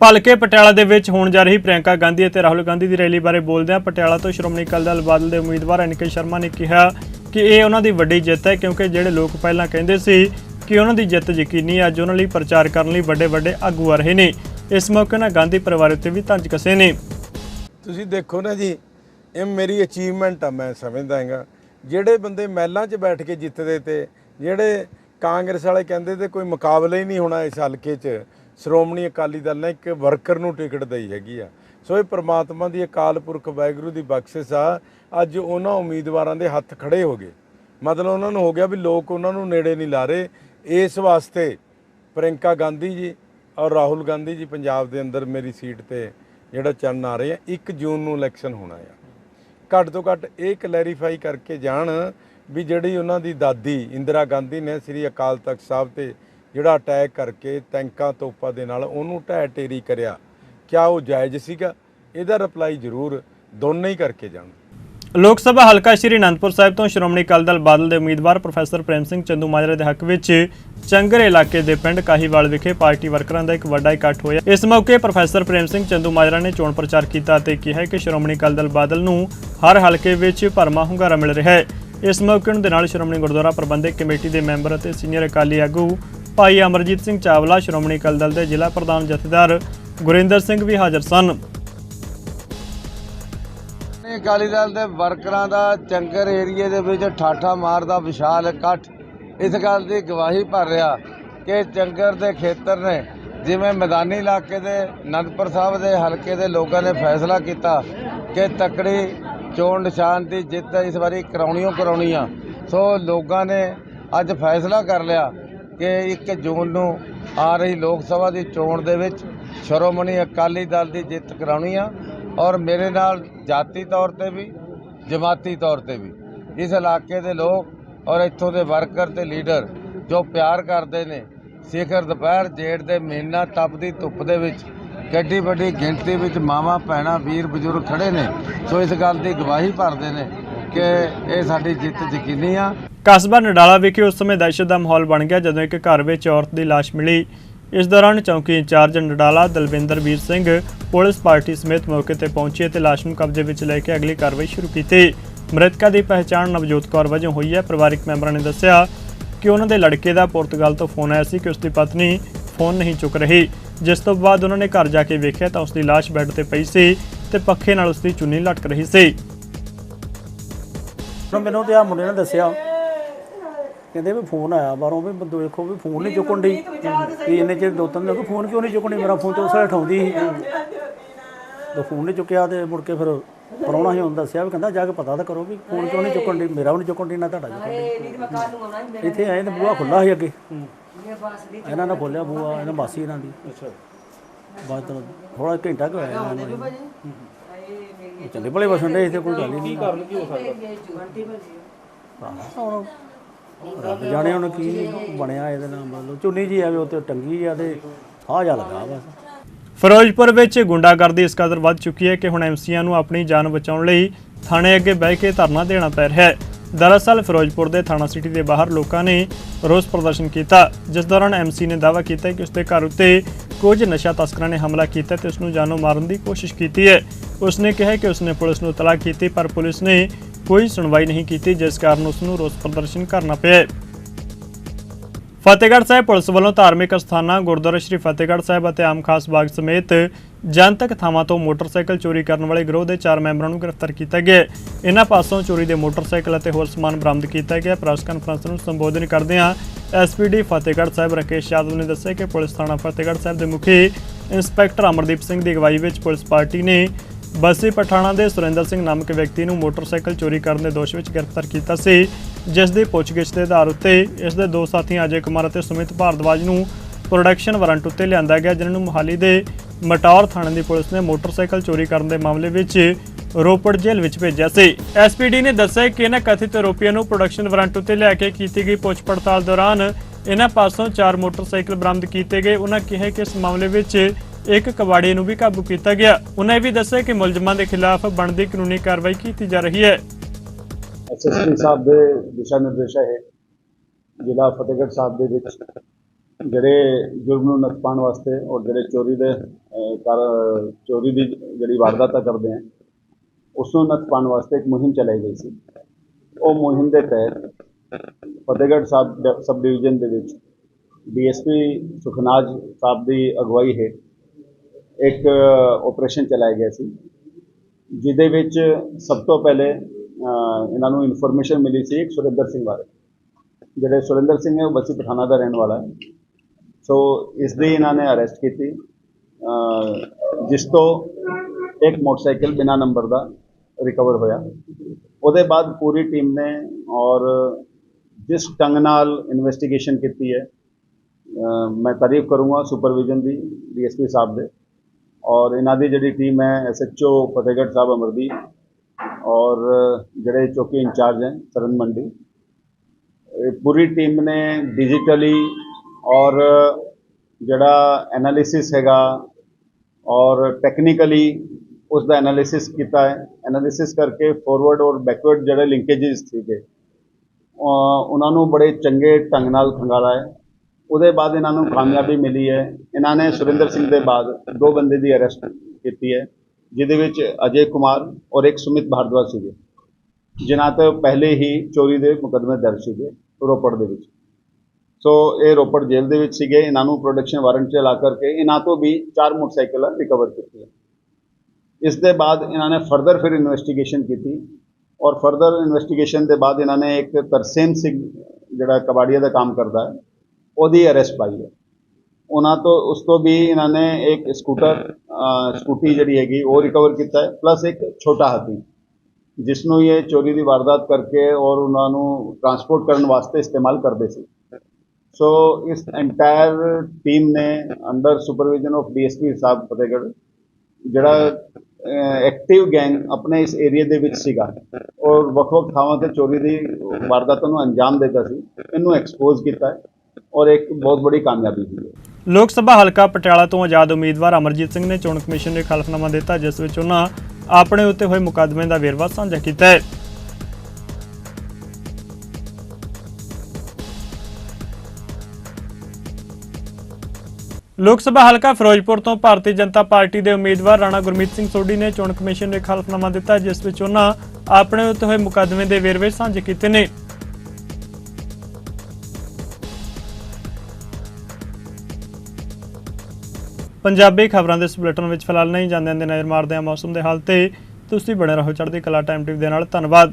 ਭਲਕੇ ਪਟਿਆਲਾ ਦੇ ਵਿੱਚ ਹੋਣ ਜਾ ਰਹੀ ਪ੍ਰਿਯੰਕਾ ਗਾਂਧੀ ਅਤੇ ਰਾਹੁਲ ਗਾਂਧੀ ਦੀ ਰੈਲੀ ਬਾਰੇ ਬੋਲਦਿਆਂ ਪਟਿਆਲਾ ਤੋਂ ਸ਼੍ਰੋਮਣੀ ਅਕਾਲੀ ਦਲ ਬਾਦਲ ਦੇ ਉਮੀਦਵਾਰ ਐਨਕੇ ਸ਼ਰਮਾ ਨੇ ਕਿਹਾ ਕਿ ਇਹ ਉਹਨਾਂ ਦੀ ਵੱਡੀ ਜਿੱਤ ਹੈ, ਕਿਉਂਕਿ ਜਿਹੜੇ ਲੋਕ ਪਹਿਲਾਂ ਕਹਿੰਦੇ ਸੀ ਕਿ ਉਹਨਾਂ ਦੀ ਜਿੱਤ ਯਕੀਨੀ ਅੱਜ ਉਹਨਾਂ ਲਈ ਪ੍ਰਚਾਰ ਕਰਨ ਲਈ ਵੱਡੇ ਵੱਡੇ ਆਗੂ ਆ ਰਹੇ ਨੇ। ਇਸ ਮੌਕੇ ਉਹਨਾਂ ਗਾਂਧੀ ਪਰਿਵਾਰ ਉੱਤੇ ਵੀ ਤੰਜ ਕਸੇ ਨੇ। ਤੁਸੀਂ ਦੇਖੋ ਨਾ ਜੀ, ਇਹ ਮੇਰੀ ਅਚੀਵਮੈਂਟ ਆ, ਮੈਂ ਸਮਝਦਾ ਹੈਗਾ। ਜਿਹੜੇ ਬੰਦੇ ਮਹਿਲਾਂ 'ਚ ਬੈਠ ਕੇ ਜਿੱਤਦੇ ਤੇ, ਜਿਹੜੇ ਕਾਂਗਰਸ ਵਾਲੇ ਕਹਿੰਦੇ ਤੇ ਕੋਈ ਮੁਕਾਬਲਾ ਹੀ ਨਹੀਂ ਹੋਣਾ ਇਸ ਹਲਕੇ 'ਚ, ਸ਼੍ਰੋਮਣੀ ਅਕਾਲੀ ਦਲ ਨੇ ਇੱਕ ਵਰਕਰ ਨੂੰ ਟਿਕਟ ਦਈ ਹੈਗੀ ਆ। ਸੋ ਇਹ ਪ੍ਰਮਾਤਮਾ ਦੀ ਅਕਾਲ ਪੁਰਖ ਵਾਹਿਗੁਰੂ ਦੀ ਬਖਸ਼ਿਸ਼ ਆ ਅੱਜ ਉਹਨਾਂ ਉਮੀਦਵਾਰਾਂ ਦੇ ਹੱਥ ਖੜੇ ਹੋ ਗਏ। ਮਤਲਬ ਉਹਨਾਂ ਨੂੰ ਹੋ ਗਿਆ ਵੀ ਲੋਕ ਉਹਨਾਂ ਨੂੰ ਨੇੜੇ ਨਹੀਂ ਲਾ ਰਹੇ। ਇਸ ਵਾਸਤੇ ਪ੍ਰਿੰਕਾ ਗਾਂਧੀ ਜੀ ਔਰ ਰਾਹੁਲ ਗਾਂਧੀ ਜੀ ਪੰਜਾਬ ਦੇ ਅੰਦਰ ਮੇਰੀ ਸੀਟ ਤੇ ਜਿਹੜਾ ਚੜਨ ਆ ਰਹੇ ਆ 1 ਜੂਨ ਨੂੰ ਇਲੈਕਸ਼ਨ ਹੋਣਾ ਆ। ਘੱਟ ਤੋਂ ਘੱਟ ਇਹ ਕਲੈਰੀਫਾਈ ਕਰਕੇ ਜਾਣ ਵੀ ਜਿਹੜੀ ਉਹਨਾਂ ਦੀ ਦਾਦੀ ਇੰਦਰਾ ਗਾਂਧੀ ਨੇ ਸ੍ਰੀ ਅਕਾਲ ਤਖਤ ਸਾਹਿਬ ਤੇ ਜਿਹੜਾ ਅਟੈਕ ਕਰਕੇ ਟੈਂਕਾਂ ਤੋਪਾਂ ਦੇ ਨਾਲ ਉਹਨੂੰ ਢਹਿ ਟੇਰੀ ਕਰਿਆ, ਕਿਆ ਉਹ ਜਾਇਜ਼ ਸੀਗਾ? ਇਹਦਾ ਰਿਪਲਾਈ ਜ਼ਰੂਰ ਦੋਨੇ ਹੀ ਕਰਕੇ ਜਾਣ। ਲੋਕ ਸਭਾ ਹਲਕਾ ਸ਼੍ਰੀ ਅਨੰਦਪੁਰ ਸਾਹਿਬ ਤੋਂ ਸ਼੍ਰੋਮਣੀ ਅਕਾਲੀ ਦਲ ਬਾਦਲ ਦੇ ਉਮੀਦਵਾਰ ਪ੍ਰੋਫੈਸਰ ਪ੍ਰੇਮ ਸਿੰਘ ਚੰਦੂ ਮਾਜਰਾ ਦੇ ਹੱਕ ਵਿੱਚ ਚੰਗਰ ਇਲਾਕੇ ਦੇ ਪਿੰਡ ਕਾਹੀਵਾਲ ਵਿਖੇ ਪਾਰਟੀ ਵਰਕਰਾਂ ਦਾ ਇੱਕ ਵੱਡਾ ਇਕੱਠ ਹੋਇਆ। ਇਸ ਮੌਕੇ ਪ੍ਰੋਫੈਸਰ ਪ੍ਰੇਮ ਸਿੰਘ ਚੰਦੂ ਮਾਜਰਾ ਨੇ ਚੋਣ ਪ੍ਰਚਾਰ ਕੀਤਾ ਅਤੇ ਕਿਹਾ ਕਿ ਸ਼੍ਰੋਮਣੀ ਅਕਾਲੀ ਦਲ ਬਾਦਲ ਨੂੰ ਹਰ ਹਲਕੇ ਵਿੱਚ ਭਰਮਾ ਹੁੰਗਾਰਾ ਮਿਲ ਰਿਹਾ ਹੈ। ਇਸ ਮੌਕੇ ਨੂੰ ਦੇ ਨਾਲ ਸ਼੍ਰੋਮਣੀ ਗੁਰਦੁਆਰਾ ਪ੍ਰਬੰਧਕ ਕਮੇਟੀ ਦੇ ਮੈਂਬਰ ਅਤੇ ਸੀਨੀਅਰ ਅਕਾਲੀ ਆਗੂ ਭਾਈ ਅਮਰਜੀਤ ਸਿੰਘ ਚਾਵਲਾ, ਸ਼੍ਰੋਮਣੀ ਅਕਾਲੀ ਦਲ ਦੇ ਜ਼ਿਲ੍ਹਾ ਪ੍ਰਧਾਨ ਜਥੇਦਾਰ ਗੁਰਿੰਦਰ ਸਿੰਘ ਵੀ ਹਾਜ਼ਰ ਸਨ। ਸ਼੍ਰੋਮਣੀ ਅਕਾਲੀ ਦਲ ਦੇ ਵਰਕਰਾਂ ਦਾ ਚੰਗਰ ਏਰੀਏ ਦੇ ਵਿੱਚ ਠਾਠਾ ਮਾਰਦਾ ਵਿਸ਼ਾਲ ਇਕੱਠ। ਇਸ ਗੱਲ ਦੀ ਗਵਾਹੀ ਭਰ ਰਿਹਾ ਕਿ ਚੰਗਰ ਦੇ ਖੇਤਰ ਨੇ ਜਿਵੇਂ ਮੈਦਾਨੀ ਇਲਾਕੇ ਦੇ ਅਨੰਦਪੁਰ ਸਾਹਿਬ ਦੇ ਹਲਕੇ ਦੇ ਲੋਕਾਂ ਨੇ ਫੈਸਲਾ ਕੀਤਾ ਕਿ ਤਕੜੀ ਚੋਣ ਨਿਸ਼ਾਨ ਦੀ ਜਿੱਤ ਇਸ ਵਾਰੀ ਕਰਾਉਣੀਓ ਕਰਾਉਣੀ ਆ। ਸੋ ਲੋਕਾਂ ਨੇ ਅੱਜ ਫੈਸਲਾ ਕਰ ਲਿਆ ਕਿ 1 ਜੂਨ ਨੂੰ ਆ ਰਹੀ ਲੋਕ ਸਭਾ ਦੀ ਚੋਣ ਦੇ ਵਿੱਚ ਸ਼੍ਰੋਮਣੀ ਅਕਾਲੀ ਦਲ ਦੀ ਜਿੱਤ ਕਰਾਉਣੀ ਆ। ਔਰ ਮੇਰੇ ਨਾਲ ਜਾਤੀ ਤੌਰ ਤੇ ਵੀ, ਜਮਾਤੀ ਤੌਰ ਤੇ ਵੀ। ਇਸ ਇਲਾਕੇ ਦੇ ਲੋਕ ਔਰ ਇੱਥੋਂ ਦੇ ਵਰਕਰ ਤੇ ਲੀਡਰ ਜੋ ਪਿਆਰ ਕਰਦੇ ਨੇ, ਸਿਖਰ ਦੁਪਹਿਰ ਜੇਠ ਦੇ ਮਹੀਨਾ ਤਪਦੀ ਧੁੱਪ ਦੇ ਵਿੱਚ ਗੱਡੀ ਵੱਡੀ ਗਿਣਤੀ ਵਿੱਚ ਮਾਵਾਂ, ਭੈਣਾਂ, ਵੀਰ, ਬਜ਼ੁਰਗ ਖੜੇ ਨੇ ਸੋ ਇਸ ਗੱਲ ਦੀ ਗਵਾਹੀ ਭਰਦੇ ਨੇ ਕਿ ਇਹ ਸਾਡੀ ਜਿੱਤ ਯਕੀਨੀ ਆ। ਕਸਬਾ ਨਡਾਲਾ ਵਿਖੇ ਉਸ ਸਮੇਂ ਦਹਿਸ਼ਤ ਦਾ ਮਾਹੌਲ ਬਣ ਗਿਆ, ਜਦੋਂ ਇੱਕ ਘਰ ਵਿੱਚ ਔਰਤ ਦੀ ਲਾਸ਼ ਮਿਲੀ। ਇਸ ਦੌਰਾਨ ਚੌਂਕੀ incharge Nadala Dalvinder Veer Singh police party ਸਮੇਤ ਮੌਕੇ ਤੇ ਪਹੁੰਚੀ ਅਤੇ ਲਾਸ਼ ਨੂੰ ਕਬਜ਼ੇ ਵਿੱਚ ਲੈ ਕੇ ਅਗਲੀ ਕਾਰਵਾਈ ਸ਼ੁਰੂ ਕੀਤੀ। ਮ੍ਰਿਤਕਾ ਦੀ ਪਹਿਚਾਣ ਨਵਜੋਤ ਕੌਰ ਵਜੋਂ ਹੋਈ ਹੈ। ਪਰਿਵਾਰਕ ਮੈਂਬਰਾਂ ਨੇ ਦੱਸਿਆ ਕਿ ਉਹਨਾਂ ਦੇ ਲੜਕੇ ਦਾ ਪੁਰਤਗਾਲ ਤੋਂ ਫੋਨ ਆਇਆ ਸੀ ਕਿ ਉਸ ਦੀ ਪਤਨੀ ਫੋਨ ਨਹੀਂ ਚੁੱਕ ਰਹੀ। ਜਿਸ ਤੋਂ ਬਾਅਦ ਉਹਨਾਂ ਨੇ ਘਰ ਜਾ ਕੇ ਵੇਖਿਆ ਤਾਂ ਉਸ ਦੀ ਲਾਸ਼ ਬੈੱਡ ਤੇ ਪਈ ਸੀ ਤੇ ਪੱਖੇ ਨਾਲ ਉਸ ਦੀ ਚੁੰਨੀ ਲਟਕ ਰਹੀ ਸੀ। ਮੈਨੂੰ ਤੇ ਆ ਮੁੰਡੇ ਨੇ ਦੱਸਿਆ ਕਹਿੰਦੇ ਵੀ ਫੋਨ ਆਇਆ ਬਾਹਰੋਂ ਵੀ ਬੰਦੋ ਦੇਖੋ ਵੀ ਫੋਨ ਨਹੀਂ ਚੁੱਕਣ ਦੀ ਵੀ ਇੰਨੇ ਚਿਰ ਦੋ ਤਿੰਨ ਦਿਨ ਹੋ ਫੋਨ ਕਿਉਂ ਨਹੀਂ ਚੁੱਕਣੀ? ਮੇਰਾ ਫੋਨ ਤੇ ਉਸੇ ਵੇਲੇ ਉਠਾਉਂਦੀ ਸੀ। ਤੇ ਫੋਨ ਨਹੀਂ ਚੁੱਕਿਆ ਤੇ ਮੁੜ ਕੇ ਫਿਰ ਪਰੌਣਾ ਸੀ ਉਹਨੂੰ ਦੱਸਿਆ ਵੀ ਕਹਿੰਦਾ ਜਾ ਕੇ ਪਤਾ ਤਾਂ ਕਰੋ ਵੀ ਫੋਨ ਕਿਉਂ ਨਹੀਂ ਚੁੱਕਣ ਦੀ ਮੇਰਾ ਵੀ ਨਹੀਂ ਚੁੱਕਣ ਦੀ ਨਾ ਤੁਹਾਡਾ ਚੁੱਕਣ ਦੀ ਇੱਥੇ ਆਏ ਤੇ ਬੂਆ ਖੁੱਲਾ ਸੀ ਅੱਗੇ। ਇਹਨਾਂ ਨੇ ਖੋਲਿਆ ਬੂਆ ਇਹਨਾਂ ਮਾਸੀ ਇਹਨਾਂ ਦੀ। ਅੱਛਾ। ਬਾਅਦ ਤੋਂ ਥੋੜਾ ਘੰਟਾ ਕੁ ਹੋਇਆ ਇਹਨਾਂ ਨੂੰ। ਚੱਲੇ ਭਲੇ ਵਸਣ ਦੇ ਇੱਥੇ ਕੋਈ ਗੱਲ ਹੀ ਨਹੀਂ। ਕੀ ਕਾਰਨ ਕੀ ਹੋ ਸਕਦਾ? ਹੁਣ ਰੱਬ ਜਾਣੇ ਹੁਣ ਕੀ ਬਣਿਆ ਇਹਦੇ ਨਾਲ ਮਤਲਬ। ਚੁੰਨੀ ਜੀ ਆਵੇ ਉੱਤੇ ਟੰਗੀ ਆ ਤੇ ਆਹ ਜਾ ਲਗਾ ਬਸ। ਫਿਰੋਜ਼ਪੁਰ ਵਿੱਚ ਗੁੰਡਾਗਰਦੀ ਇਸ ਕਦਰ ਵੱਧ ਚੁੱਕੀ ਹੈ ਕਿ ਹੁਣ ਐਮਸੀਆਂ ਨੂੰ ਆਪਣੀ ਜਾਨ ਬਚਾਉਣ ਲਈ ਥਾਣੇ ਅੱਗੇ ਬਹਿ ਕੇ ਧਰਨਾ ਦੇਣਾ ਪੈ ਰਿਹਾ ਹੈ। ਦਰਅਸਲ ਫਿਰੋਜ਼ਪੁਰ ਦੇ ਥਾਣਾ ਸਿਟੀ ਦੇ ਬਾਹਰ ਲੋਕਾਂ ਨੇ ਰੋਸ ਪ੍ਰਦਰਸ਼ਨ ਕੀਤਾ, ਜਿਸ ਦੌਰਾਨ ਐਮਸੀ ਨੇ ਦਾਅਵਾ ਕੀਤਾ ਕਿ ਉਸਦੇ ਘਰ ਉੱਤੇ ਕੁਝ ਨਸ਼ਾ ਤਸਕਰਾਂ ਨੇ ਹਮਲਾ ਕੀਤਾ ਤੇ ਉਸ ਨੂੰ ਜਾਨੋਂ ਮਾਰਨ ਦੀ ਕੋਸ਼ਿਸ਼ ਕੀਤੀ ਹੈ। ਉਸਨੇ ਕਿਹਾ ਕਿ ਉਸਨੇ ਪੁਲਿਸ ਨੂੰ ਤਲਾਕ ਕੀਤੀ, ਪਰ ਪੁਲਿਸ ਨੇ ਕੋਈ ਸੁਣਵਾਈ ਨਹੀਂ ਕੀਤੀ, ਜਿਸ ਕਾਰਨ ਉਸ ਨੂੰ ਰੋਸ ਪ੍ਰਦਰਸ਼ਨ ਕਰਨਾ ਪਿਆ। ਫਤਿਹਗੜ੍ਹ ਸਾਹਿਬ ਪੁਲਿਸ ਵੱਲੋਂ ਧਾਰਮਿਕ ਸਥਾਨਾਂ ਗੁਰਦੁਆਰਾ ਸ਼੍ਰੀ ਫਤਿਹਗੜ੍ਹ ਸਾਹਿਬ ਅਤੇ ਆਮ ਖਾਸ ਬਾਗ ਸਮੇਤ ਜਨਤਕ ਥਾਵਾਂ ਤੋਂ ਮੋਟਰਸਾਈਕਲ ਚੋਰੀ ਕਰਨ ਵਾਲੇ ਗਿਰੋਹ ਦੇ ਚਾਰ ਮੈਂਬਰਾਂ ਨੂੰ ਗ੍ਰਿਫਤਾਰ ਕੀਤਾ ਗਿਆ। ਇਹਨਾਂ ਪਾਸੋਂ ਚੋਰੀ ਦੇ ਮੋਟਰਸਾਈਕਲ ਅਤੇ ਹੋਰ ਸਮਾਨ ਬਰਾਮਦ ਕੀਤਾ ਗਿਆ। ਪ੍ਰੈਸ ਕਾਨਫਰੰਸ ਨੂੰ ਸੰਬੋਧਨ ਕਰਦਿਆਂ ਐਸਪੀਡੀ ਫਤਿਹਗੜ੍ਹ ਸਾਹਿਬ ਰਕੇਸ਼ ਯਾਦਵ ਨੇ ਦੱਸਿਆ ਕਿ ਪੁਲਿਸ ਥਾਣਾ ਫਤਿਹਗੜ੍ਹ ਸਾਹਿਬ ਦੇ ਮੁਖੀ ਇੰਸਪੈਕਟਰ ਅਮਰਦੀਪ ਸਿੰਘ ਦੀ ਅਗਵਾਈ ਵਿੱਚ ਪੁਲਿਸ ਪਾਰਟੀ ਨੇ ਬਸੀ ਪਠਾਣਾ ਦੇ ਸੁਰਿੰਦਰ ਸਿੰਘ ਨਾਮਕ ਵਿਅਕਤੀ ਨੂੰ ਮੋਟਰਸਾਈਕਲ ਚੋਰੀ ਕਰਨ ਦੇ ਦੋਸ਼ ਵਿੱਚ ਗ੍ਰਿਫਤਾਰ ਕੀਤਾ ਸੀ, ਜਿਸ ਦੀ ਪੁੱਛਗਿੱਛ ਦੇ ਆਧਾਰ ਉੱਤੇ ਇਸ ਦੇ ਦੋ ਸਾਥੀ ਅਜੇ ਕੁਮਾਰ ਅਤੇ ਸੁਮਿਤ ਭਾਰਦਵਾਜ ਨੂੰ ਪ੍ਰੋਡਕਸ਼ਨ ਵਾਰੰਟ ਉੱਤੇ ਲਿਆਂਦਾ ਗਿਆ, ਜਿਨ੍ਹਾਂ ਨੂੰ ਮੁਹਾਲੀ ਦੇ ਮਟੌਰ ਥਾਣੇ ਦੀ ਪੁਲਿਸ ਨੇ ਮੋਟਰਸਾਈਕਲ ਚੋਰੀ ਕਰਨ ਦੇ ਮਾਮਲੇ ਵਿੱਚ ਰੋਪੜ ਜੇਲ੍ਹ ਵਿੱਚ ਭੇਜਿਆ ਸੀ। ਐਸਪੀਡੀ ਨੇ ਦੱਸਿਆ ਕਿ ਇਹਨਾਂ ਕਥਿਤ ਆਰੋਪੀਆਂ ਨੂੰ ਪ੍ਰੋਡਕਸ਼ਨ ਵਾਰੰਟ ਉੱਤੇ ਲਿਆ ਕੇ ਕੀਤੀ ਗਈ ਪੁੱਛ ਪੜਤਾਲ ਦੌਰਾਨ ਇਹਨਾਂ ਪਾਸੋਂ ਚਾਰ ਮੋਟਰਸਾਈਕਲ ਬਰਾਮਦ ਕੀਤੇ ਗਏ। ਉਹਨਾਂ ਕਿਹਾ ਕਿ ਇਸ ਮਾਮਲੇ ਵਿੱਚ ਇੱਕ ਕਬਾੜੀ ਨੂੰ ਵੀ ਕਾਬੂ ਕੀਤਾ ਗਿਆ। ਉਹਨਾਂ ਇਹ ਵੀ ਦੱਸਿਆ ਕਿ ਮੁਲਜ਼ਮਾਂ ਦੇ ਖਿਲਾਫ ਬਣਦੀ ਕਾਨੂੰਨੀ ਕਾਰਵਾਈ ਕੀਤੀ ਜਾ ਰਹੀ ਹੈ। ਐਸਐਸਪੀ ਸਾਹਿਬ ਦੇ ਦਿਸ਼ਾ ਨਿਰਦੇਸ਼ਾਂ ਹੈ ਜ਼ਿਲ੍ਹਾ ਫਤਿਹਗੜ੍ਹ ਸਾਹਿਬ ਦੇ ਵਿੱਚ ਜਿਹੜੇ ਜੁਰਮ ਨੂੰ ਨੱਥ ਪਾਉਣ ਵਾਸਤੇ ਔਰ ਜਿਹੜੇ ਚੋਰੀ ਦੇ ਕਰ, ਚੋਰੀ ਦੀ ਜਿਹੜੀ ਵਾਰਦਾਤਾਂ ਕਰਦੇ ਆ, ਉਸ ਨੂੰ ਨੱਥ ਪਾਉਣ ਵਾਸਤੇ ਇੱਕ ਮੁਹਿੰਮ ਚਲਾਈ ਗਈ ਸੀ। ਉਹ ਮੁਹਿੰਮ ਦੇ ਤਹਿਤ ਫਤਿਹਗੜ੍ਹ ਸਾਹਿਬ ਸਬ ਡਿਵੀਜ਼ਨ ਦੇ ਵਿੱਚ ਡੀਐਸਪੀ ਸੁਖਨਾਜ ਸਾਹਿਬ ਦੀ ਅਗਵਾਈ ਹੈ ਇੱਕ ਆਪਰੇਸ਼ਨ ਚਲਾਇਆ ਗਿਆ ਸੀ, ਜਿਹਦੇ ਵਿੱਚ ਸਭ ਤੋਂ ਪਹਿਲੇ ਇਹਨਾਂ ਨੂੰ ਇਨਫੋਰਮੇਸ਼ਨ ਮਿਲੀ ਸੀ ਇੱਕ ਸੁਰਿੰਦਰ ਸਿੰਘ ਬਾਰੇ। ਜਿਹੜੇ ਸੁਰਿੰਦਰ ਸਿੰਘ ਹੈ ਉਹ ਬੱਸੀ ਪਠਾਣਾ ਦਾ ਰਹਿਣ ਵਾਲਾ ਹੈ। ਸੋ ਇਸ ਦੀ ਇਹਨਾਂ ਨੇ ਅਰੈਸਟ ਕੀਤੀ। ਜਿਸ ਤੋਂ ਇੱਕ ਮੋਟਰਸਾਈਕਲ ਬਿਨਾ ਨੰਬਰ ਦਾ ਰਿਕਵਰ ਹੋਇਆ। ਉਹਦੇ ਬਾਅਦ ਪੂਰੀ ਟੀਮ ਨੇ ਔਰ ਜਿਸ ਢੰਗ ਨਾਲ ਇਨਵੈਸਟੀਗੇਸ਼ਨ ਕੀਤੀ ਹੈ ਮੈਂ ਤਾਰੀਫ ਕਰੂੰਗਾ ਸੁਪਰਵਿਜ਼ਨ ਦੀ ਡੀਐਸਪੀ ਸਾਹਿਬ ਦੇ। ਔਰ ਇਹਨਾਂ ਦੀ ਜਿਹੜੀ ਟੀਮ ਹੈ ਐਸਐਚਓ ਫਤਿਹਗੜ੍ਹ ਸਾਹਿਬ ਅਮਰਦੀਪ ਔਰ ਜਿਹੜੇ ਚੌਕੀ ਇੰਚਾਰਜ ਹਨ ਤਰਨ ਮੰਡੀ। ਪੂਰੀ ਟੀਮ ਨੇ ਡਿਜੀਟਲੀ ਔਰ ਜਿਹੜਾ ਐਨਾਲਿਸਿਸ ਹੈਗਾ ਔਰ ਟੈਕਨੀਕਲੀ ਉਸ ਦਾ ਐਨਾਲਿਸਿਸ ਕੀਤਾ ਹੈ। ਐਨਾਲਿਸਿਸ ਕਰਕੇ ਫਾਰਵਰਡ ਔਰ ਬੈਕਵਰਡ ਜਿਹੜੇ ਲਿੰਕੇजेस ਸੀਗੇ ਉਹਨਾਂ ਨੂੰ ਬੜੇ ਚੰਗੇ ਢੰਗ ਨਾਲ ਖੰਗਾਲਾ ਹੈ। ਉਹਦੇ ਬਾਅਦ ਇਹਨਾਂ ਨੂੰ ਕਾਮਯਾਬੀ ਮਿਲੀ ਹੈ। ਇਹਨਾਂ ਨੇ ਸੁਰਿੰਦਰ ਸਿੰਘ ਦੇ ਬਾਅਦ ਦੋ ਬੰਦੇ ਦੀ ਅਰੈਸਟ ਕੀਤੀ ਹੈ, ਜਿਹਦੇ ਵਿੱਚ ਅਜੇ ਕੁਮਾਰ ਔਰ ਇੱਕ ਸੁਮਿਤ ਭਾਰਦਵਾਜ ਸੀਗੇ, ਜਿਨ੍ਹਾਂ ਤੋਂ ਪਹਿਲੇ ਹੀ ਚੋਰੀ ਦੇ ਮੁਕੱਦਮੇ ਦਰਜ ਸੀਗੇ ਰੋਪੜ ਦੇ ਵਿੱਚ। ਸੋ ਇਹ ਰੋਪੜ ਜੇਲ੍ਹ ਦੇ ਵਿੱਚ ਸੀਗੇ। ਇਹਨਾਂ ਨੂੰ ਪ੍ਰੋਡਕਸ਼ਨ ਵਾਰੰਟ ਚਲਾ ਕਰਕੇ ਇਹਨਾਂ ਤੋਂ ਵੀ ਚਾਰ ਮੋਟਰਸਾਈਕਲ ਰਿਕਵਰ ਕੀਤੇ ਇਸ ਦੇ ਬਾਅਦ ਇਹਨਾਂ ਨੇ ਫਰਦਰ ਫਿਰ ਇਨਵੈਸਟੀਗੇਸ਼ਨ ਕੀਤੀ ਔਰ ਫਰਦਰ ਇਨਵੈਸਟੀਗੇਸ਼ਨ ਦੇ ਬਾਅਦ ਇਹਨਾਂ ਨੇ ਇੱਕ ਤਰਸੇਮ ਸਿੰਘ ਜਿਹੜਾ ਕਬਾੜੀਆ ਦਾ ਕੰਮ ਕਰਦਾ ਹੈ ਉਹਦੀ ਅਰੈਸਟ ਪਾਈ ਹੈ। ਉਹਨਾਂ ਤੋਂ, ਉਸ ਤੋਂ ਵੀ ਇਹਨਾਂ ਨੇ ਇੱਕ ਸਕੂਟਰ ਸਕੂਟੀ ਜਿਹੜੀ ਹੈਗੀ, ਉਹ ਰਿਕਵਰ ਕੀਤਾ ਹੈ ਪਲੱਸ ਇੱਕ ਛੋਟਾ ਹਾਥੀ ਜਿਸ ਨੂੰ ਇਹ ਚੋਰੀ ਦੀ ਵਾਰਦਾਤ ਕਰਕੇ ਔਰ ਉਹਨਾਂ ਨੂੰ ਟਰਾਂਸਪੋਰਟ ਕਰਨ ਵਾਸਤੇ ਇਸਤੇਮਾਲ ਕਰਦੇ ਸੀ। ਸੋ ਇਸ ਐਂਟਾਇਰ ਟੀਮ ਨੇ under supervision of DSP sahib Fatehgarh, ਜਿਹੜਾ ਐਕਟਿਵ ਗੈਂਗ ਆਪਣੇ ਇਸ ਏਰੀਆ ਦੇ ਵਿੱਚ ਸੀਗਾ, ਔਰ ਵੱਖ-ਵੱਖ ਥਾਵਾਂ ਤੇ ਚੋਰੀ ਦੀ ਵਾਰਦਾਤਾਂ ਨੂੰ ਅੰਜਾਮ ਦਿੰਦਾ ਸੀ, ਇਹਨੂੰ ਐਕਸਪੋਜ਼ ਕੀਤਾ ਹੈ। ਔਰ ਇੱਕ ਬਹੁਤ ਬੜੀ ਕਾਮਯਾਬੀ ਹੋਈ ਹੈ। ਲੋਕ ਸਭਾ ਹਲਕਾ ਪਟਿਆਲਾ ਤੋਂ ਆਜ਼ਾਦ ਉਮੀਦਵਾਰ ਅਮਰਜੀਤ ਸਿੰਘ ਨੇ ਚੋਣ ਕਮਿਸ਼ਨ ਨੂੰ ਇੱਕ ਦਿੱਤਾ, ਜਿਸ ਵਿੱਚ ਉਹਨਾਂ ਆਪਣੇ ਉੱਤੇ ਹੋਏ ਮੁਕੱਦਮੇ ਦਾ ਵੇਰਵਾ ਸਾਂਝਾ ਕੀਤਾ ਹੈ। ਲੋਕ ਸਭਾ ਹਲਕਾ ਫਿਰੋਜ਼ਪੁਰ ਤੋਂ ਭਾਰਤੀ ਜਨਤਾ ਪਾਰਟੀ ਦੇ ਉਮੀਦਵਾਰ ਰਾਣਾ ਗੁਰਮੀਤ ਸਿੰਘ ਸੋਢੀ ਨੇ ਚੋਣ ਕਮਿਸ਼ਨ ਨੂੰ ਇੱਕ ਦਿੱਤਾ, ਜਿਸ ਵਿੱਚ ਉਹਨਾਂ ਆਪਣੇ ਉੱਤੇ ਹੋਏ ਮੁਕੱਦਮੇ ਦੇ ਵੇਰਵੇ ਸਾਂਝੇ ਕੀਤੇ ਨੇ। ਪੰਜਾਬੀ ਖਬਰਾਂ ਦੇ ਇਸ ਬੁਲੇਟਿਨ ਵਿੱਚ ਫਿਲਹਾਲ ਨਹੀਂ ਜਾਂਦੇ ਹੁੰਦੇ ਨਜ਼ਰ ਮਾਰਦੇ ਹਾਂ ਮੌਸਮ ਦੇ ਹਾਲ ਤੇ। ਤੁਸੀਂ ਬਣੇ ਰਹੋ ਚੜ੍ਹਦੀ ਕਲਾ ਟਾਈਮ ਟੀਵੀ ਦੇ ਨਾਲ। ਧੰਨਵਾਦ।